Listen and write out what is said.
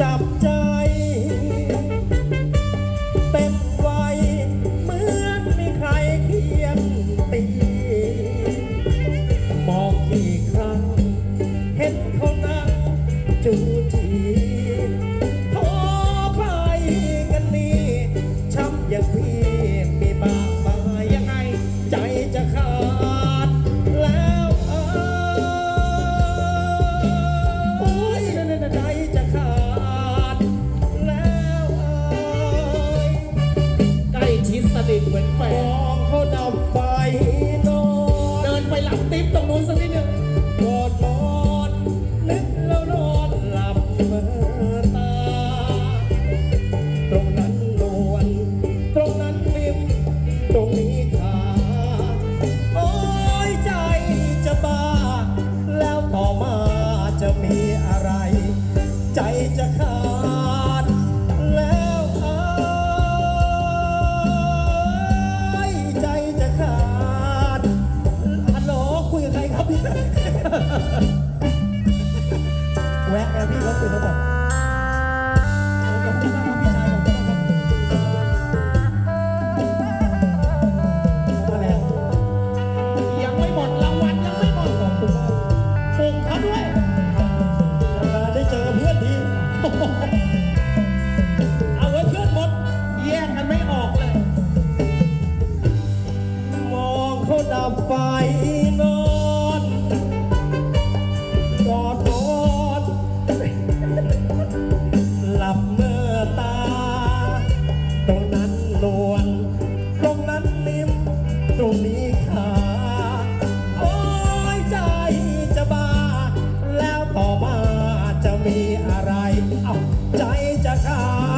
จับใจ เต็มวเหมือนมีใครเคียงตี มองกี่ครั้ง เห็นเขานั่จูจีโทไปกันนี้ช้ำอย่างพี่มีบาปมายังไง ใจจะขาด แหมองเขาดับไฟนอนเดินไปหลังติ๊บตรงนู้นสักนิดหนึงอดหอนนึกแล้วนอนหลับเมืตา ตรงนั้นนวลตรงนั้นนิ่มตรงนี้ขาโอ้ยใจจะบ้า แล้วต่อมาจะมีอะไร ใจจะา แวะแล้พี่ก็ตื่นแล้วแบบยังไม่หมดรางวัลยังไม่หมดปลุกเขาด้วยได้เจอเพื่อนดี เอาไว้เพื่อนหมด แย่งกันไม่ออกเลย มองเขาดับไฟ มีอะไร เอาใจจะขา